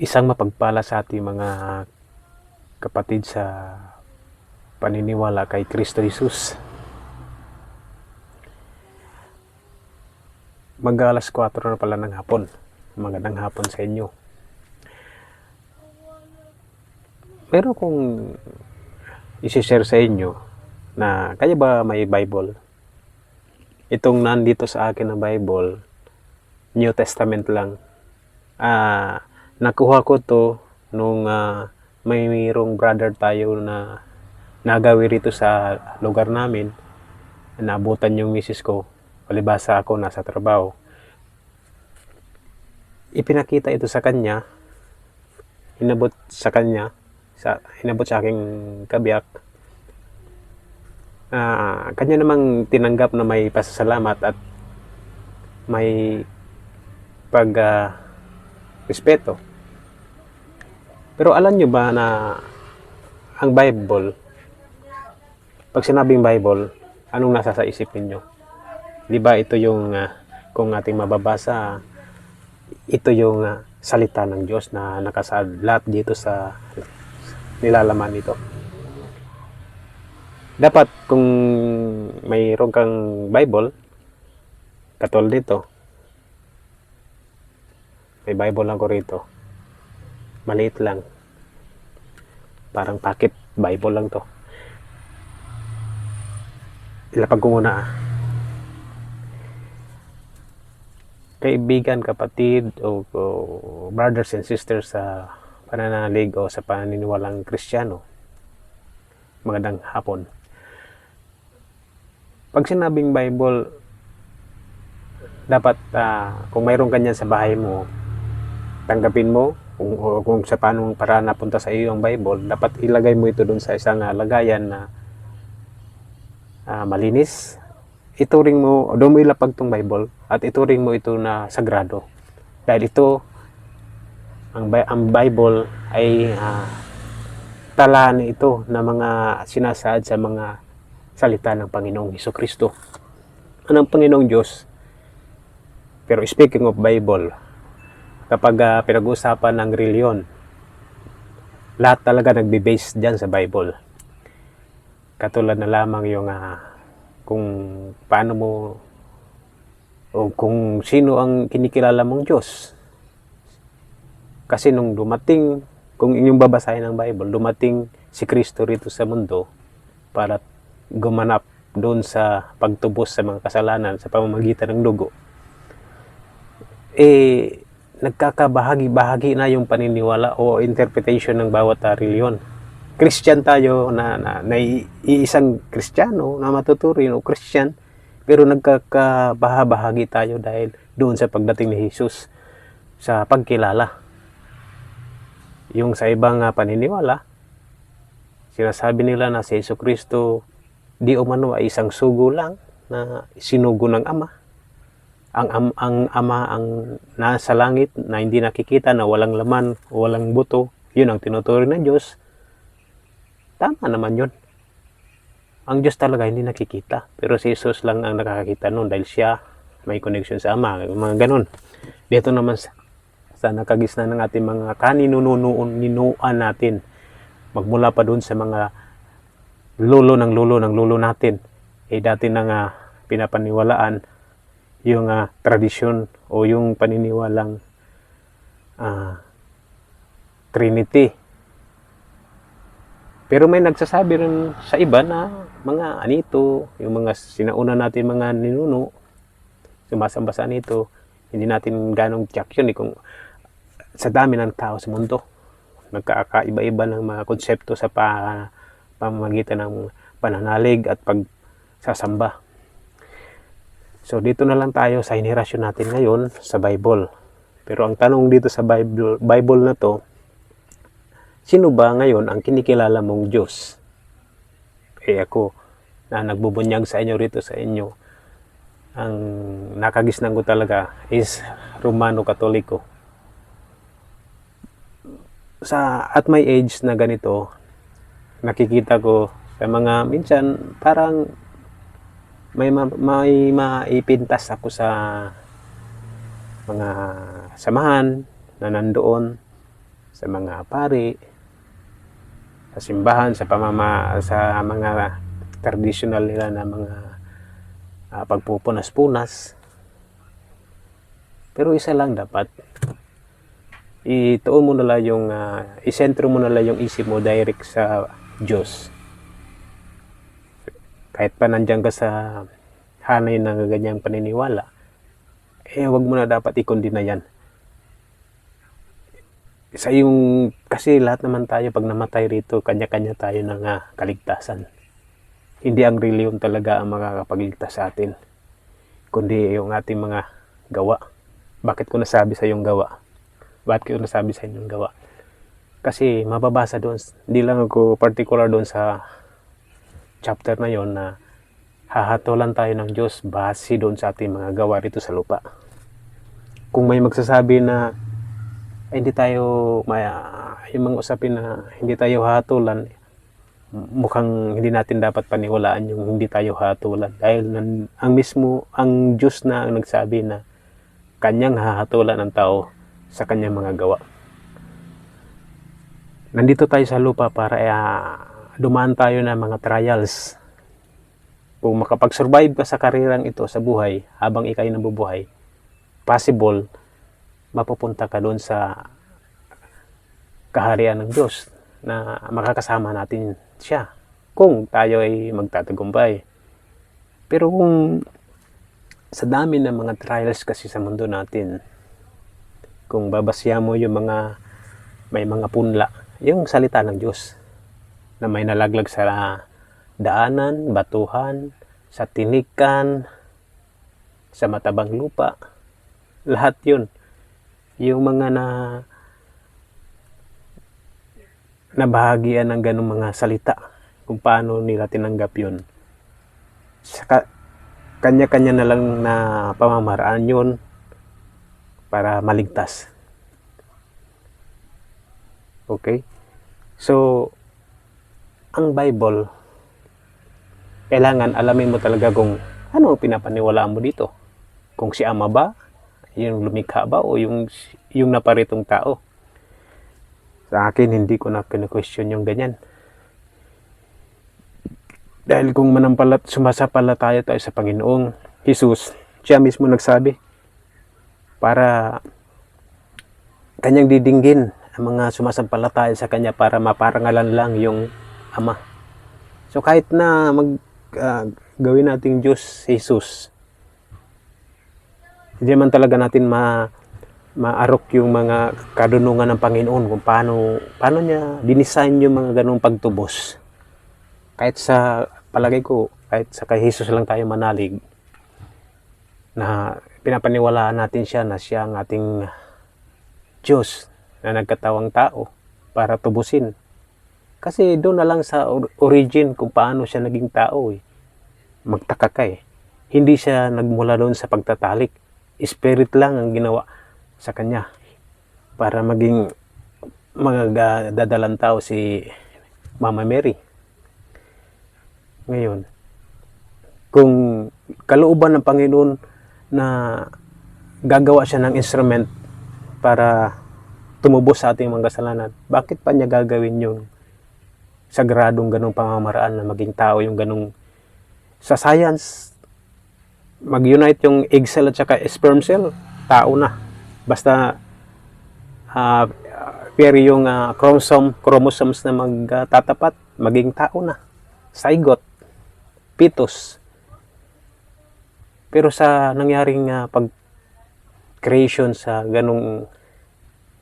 isang mapagpala sa ating mga kapatid sa paniniwala kay Kristo Jesus. Mag alas 4 na pala ng hapon. Magandang hapon sa inyo. Meron kong isi-share sa inyo na kaya ba may Bible? Itong nandito sa akin na Bible, New Testament lang. Ah, nakuha ko to nung ah, may mayroong brother tayo na nagawi rito sa lugar namin. Naabutan yung misis ko. Palibasa ako nasa trabaho. Ipinakita ito sa kanya. Inabot sa kanya. Sa, inabot sa aking kabiyak. Ah, kanya namang tinanggap na may pasasalamat at may pag ah, respeto. Pero alam nyo ba na ang Bible, pag sinabing Bible, anong nasa sa isip ninyo? Di ba ito yung, ah, kung ating mababasa, ito yung ah, salita ng Diyos na nakasadlat dito sa nilalaman nito. Dapat kung mayroon kang Bible, katulad dito, may Bible lang ko rito. Maliit lang. Parang packet Bible lang to. Ilapag ko muna ah. Kaibigan, kapatid, o, o brothers and sisters sa pananalig o sa paniniwalang kristyano. Magandang hapon. Pag sinabing Bible, dapat ah, kung mayroon kanyan sa bahay mo, tanggapin mo kung, kung sa paanong para napunta sa iyo ang Bible, dapat ilagay mo ito doon sa isang ah, lagayan na ah, malinis. Ituring mo, doon mo ilapag tong Bible at ituring mo ito na sagrado. Dahil ito, ang, ang Bible ay ah, tala na ito na mga sinasaad sa mga salita ng Panginoong Heso Kristo. Anong Panginoong Diyos? Pero speaking of Bible, kapag ah, pinag-uusapan ng reliyon, lahat talaga nagbe-base dyan sa Bible. Katulad na lamang yung ah, kung paano mo o kung sino ang kinikilala mong Diyos. Kasi nung dumating, kung inyong babasahin ng Bible, dumating si Kristo rito sa mundo para gumanap doon sa pagtubos sa mga kasalanan sa pamamagitan ng dugo eh nagkakabahagi-bahagi na yung paniniwala o interpretation ng bawat uh, reliyon. Christian tayo na, na, na iisang Kristiyano na matuturing o Christian pero nagkakabahabahagi tayo dahil doon sa pagdating ni Jesus sa pagkilala. Yung sa ibang uh, paniniwala, sinasabi nila na si Yesu Kristo di umano ay isang sugo lang na sinugo ng Ama ang am, ang ama ang nasa langit na hindi nakikita na walang laman o walang buto, yun ang tinuturing ng Diyos. Tama naman yun. Ang Diyos talaga hindi nakikita. Pero si Jesus lang ang nakakakita noon dahil siya may connection sa Ama. Mga ganun. Dito naman sa, sa nakagisna ng ating mga kaninununuan ninuan natin. Magmula pa doon sa mga lolo ng lolo ng lolo natin. Eh dati na nga pinapaniwalaan yung ah, tradisyon o yung paniniwalang ah, Trinity. Pero may nagsasabi rin sa iba na mga anito, yung mga sinauna natin mga ninuno, sumasamba sa anito, hindi natin ganong check yun eh, kung sa dami ng tao sa mundo. Nagkakaiba-iba ng mga konsepto sa pa, pamamagitan ng pananalig at pagsasamba. So dito na lang tayo sa henerasyon natin ngayon sa Bible. Pero ang tanong dito sa Bible, Bible na to, sino ba ngayon ang kinikilala mong Diyos? Eh ako, na nagbubunyag sa inyo rito sa inyo, ang nakagisnan ko talaga is Romano Katoliko. Sa at my age na ganito, nakikita ko sa mga minsan parang may ma- may maipintas ako sa mga samahan na nandoon sa mga pari, sa simbahan, sa pamama, sa mga traditional nila na mga ah, pagpupunas-punas. Pero isa lang dapat, ituon mo na lang yung, ah, isentro mo na lang yung isip mo direct sa Diyos. Kahit pa nandyan ka sa hanay ng ganyang paniniwala, eh wag mo na dapat ikondina yan. Sa yung, kasi lahat naman tayo pag namatay rito, kanya-kanya tayo ng ah, kaligtasan. Hindi ang reliyon talaga ang makakapagligtas sa atin, kundi yung ating mga gawa. Bakit ko nasabi sa yung gawa? Bakit ko nasabi sa inyong gawa? Kasi mababasa doon, hindi lang ako particular doon sa chapter na yon na hahatulan tayo ng Diyos base doon sa ating mga gawa rito sa lupa. Kung may magsasabi na ay, hindi tayo may yung mga usapin na hindi tayo hahatulan mukhang hindi natin dapat paniwalaan yung hindi tayo hahatulan dahil nan, ang mismo ang Diyos na ang nagsabi na kanyang hahatulan ang tao sa kanyang mga gawa. Nandito tayo sa lupa para uh, dumaan tayo ng mga trials. Kung makapag-survive ka sa karirang ito sa buhay habang ikay nabubuhay, possible mapupunta ka doon sa kaharian ng Diyos na makakasama natin siya kung tayo ay magtatagumpay. Pero kung sa dami ng mga trials kasi sa mundo natin, kung babasya mo yung mga may mga punla, yung salita ng Diyos na may nalaglag sa daanan, batuhan, sa tinikan, sa matabang lupa, lahat yun. Yung mga na nabahagian ng ganong mga salita kung paano nila tinanggap yun. Saka, kanya-kanya na lang na pamamaraan yun para maligtas. Okay? So ang Bible kailangan alamin mo talaga kung ano pinapaniwalaan mo dito kung si Ama ba yung lumikha ba o yung yung naparitong tao. Sa akin, hindi ko na pina-question yung ganyan. Dahil kung manampalat, sumasapalataya tayo sa Panginoong Jesus, siya mismo nagsabi para kanyang didinggin ang mga sumasampalataya sa kanya para maparangalan lang yung Ama. So kahit na mag uh, gawin nating Diyos Jesus, hindi man talaga natin ma maarok yung mga kadunungan ng Panginoon kung paano paano niya dinesign yung mga ganong pagtubos. Kahit sa palagay ko, kahit sa kay Jesus lang tayo manalig na pinapaniwalaan natin siya na siya ang ating Diyos na nagkatawang tao para tubusin. Kasi doon na lang sa origin kung paano siya naging tao eh. Magtaka ka eh. Hindi siya nagmula doon sa pagtatalik spirit lang ang ginawa sa kanya para maging magdadalang tao si Mama Mary. Ngayon, kung kalooban ng Panginoon na gagawa siya ng instrument para tumubos sa ating mga kasalanan, bakit pa niya gagawin yung sagradong ganong pamamaraan na maging tao yung ganong sa science mag-unite yung egg cell at saka sperm cell, tao na. Basta uh, pero yung uh, chromosome, chromosomes na magtatapat, uh, maging tao na. Zygote, fetus. Pero sa nangyaring uh, pag creation sa ganong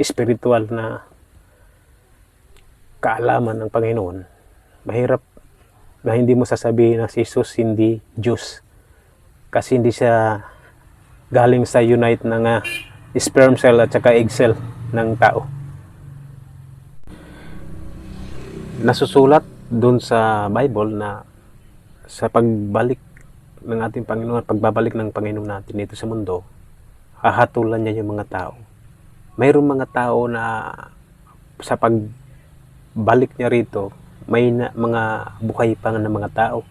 spiritual na kaalaman ng Panginoon, mahirap na hindi mo sasabihin na si Jesus hindi Diyos kasi hindi siya galing sa unite ng uh, sperm cell at saka egg cell ng tao. Nasusulat doon sa Bible na sa pagbalik ng ating Panginoon, pagbabalik ng Panginoon natin dito sa mundo, hahatulan niya yung mga tao. Mayroong mga tao na sa pagbalik niya rito, may na, mga buhay pa ng mga tao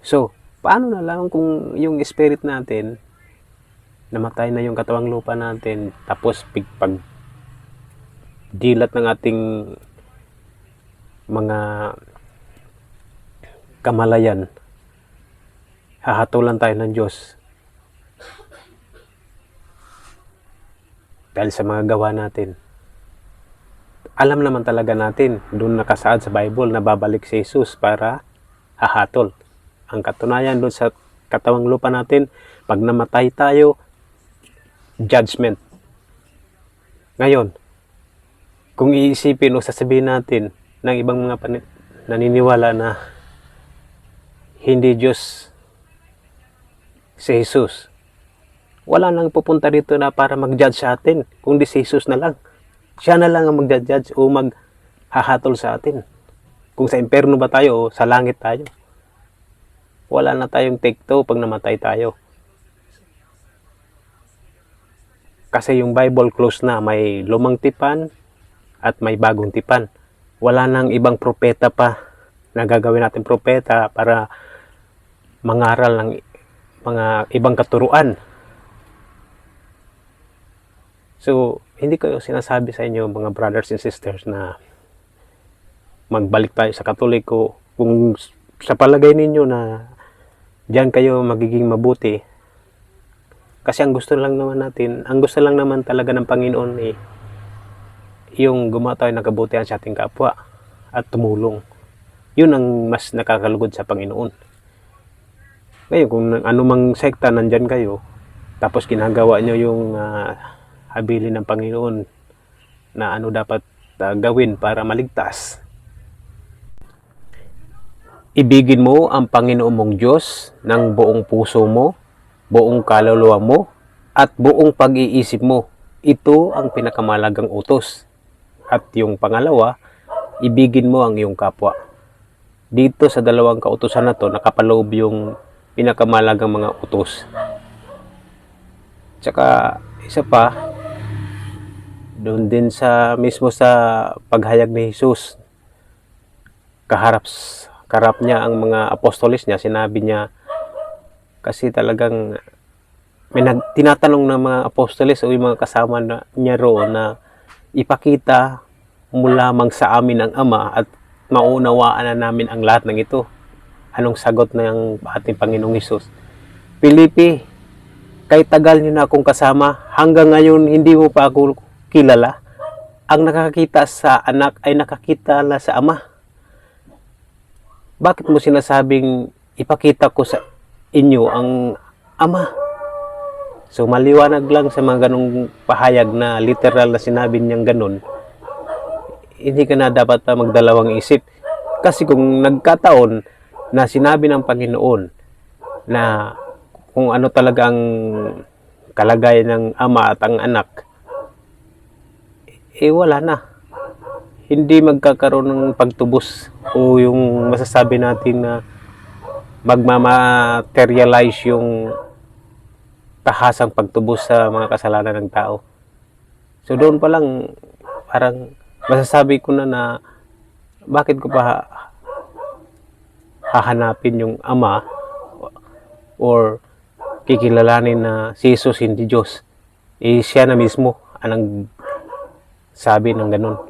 So, paano na lang kung yung spirit natin, namatay na yung katawang lupa natin, tapos pag dilat ng ating mga kamalayan, hahatulan tayo ng Diyos dahil sa mga gawa natin. Alam naman talaga natin, doon nakasaad sa Bible na babalik si Jesus para hahatol. Ang katunayan doon sa katawang lupa natin, pag namatay tayo, judgment. Ngayon, kung iisipin o sasabihin natin ng ibang mga naniniwala na hindi Diyos si Jesus, wala nang pupunta dito na para mag-judge sa atin, kundi si Jesus na lang. Siya na lang ang mag-judge o maghahatol sa atin. Kung sa imperno ba tayo o sa langit tayo. Wala na tayong take two pag namatay tayo. Kasi yung Bible close na, may lumang tipan at may bagong tipan. Wala nang ibang propeta pa na gagawin natin propeta para mangaral ng mga ibang katuruan. So, hindi ko sinasabi sa inyo mga brothers and sisters na magbalik tayo sa katoliko. Kung sa palagay ninyo na diyan kayo magiging mabuti kasi ang gusto lang naman natin ang gusto lang naman talaga ng Panginoon eh yung gumawa tayo ng kabutihan sa ating kapwa at tumulong. Yun ang mas nakakalugod sa Panginoon. Ngayon kung anumang sekta nandyan kayo tapos ginagawa nyo yung ah, habilin ng Panginoon na ano dapat ah, gawin para maligtas. Ibigin mo ang Panginoon mong Diyos ng buong puso mo, buong kaluluwa mo, at buong pag-iisip mo. Ito ang pinakamalagang utos. At yung pangalawa, ibigin mo ang iyong kapwa. Dito sa dalawang kautosan na to, nakapaloob yung pinakamalagang mga utos. Tsaka, isa pa, doon din sa mismo sa paghayag ni Jesus kaharap karap niya ang mga apostolis niya sinabi niya kasi talagang may nag, tinatanong ng mga apostolis o yung mga kasama na, niya roon na ipakita mo lamang sa amin ang Ama at maunawaan na namin ang lahat ng ito. Anong sagot ng ating Panginoong Hesus? Pilipi, kay tagal niyo na akong kasama, hanggang ngayon hindi mo pa ako kilala. Ang nakakita sa anak ay nakakita na sa ama. Bakit mo sinasabing ipakita ko sa inyo ang ama? So maliwanag lang sa mga ganong pahayag na literal na sinabi niyang ganon, hindi ka na dapat pa magdalawang isip. Kasi kung nagkataon na sinabi ng Panginoon na kung ano talagang kalagayan ng ama at ang anak, eh wala na. Hindi magkakaroon ng pagtubos o yung masasabi natin na magmamaterialize yung tahasang pagtubos sa mga kasalanan ng tao. So doon pa lang parang masasabi ko na na bakit ko pa hahanapin yung ama or kikilalanin na si Jesus hindi Diyos. Eh siya na mismo ang sabi ng ganun.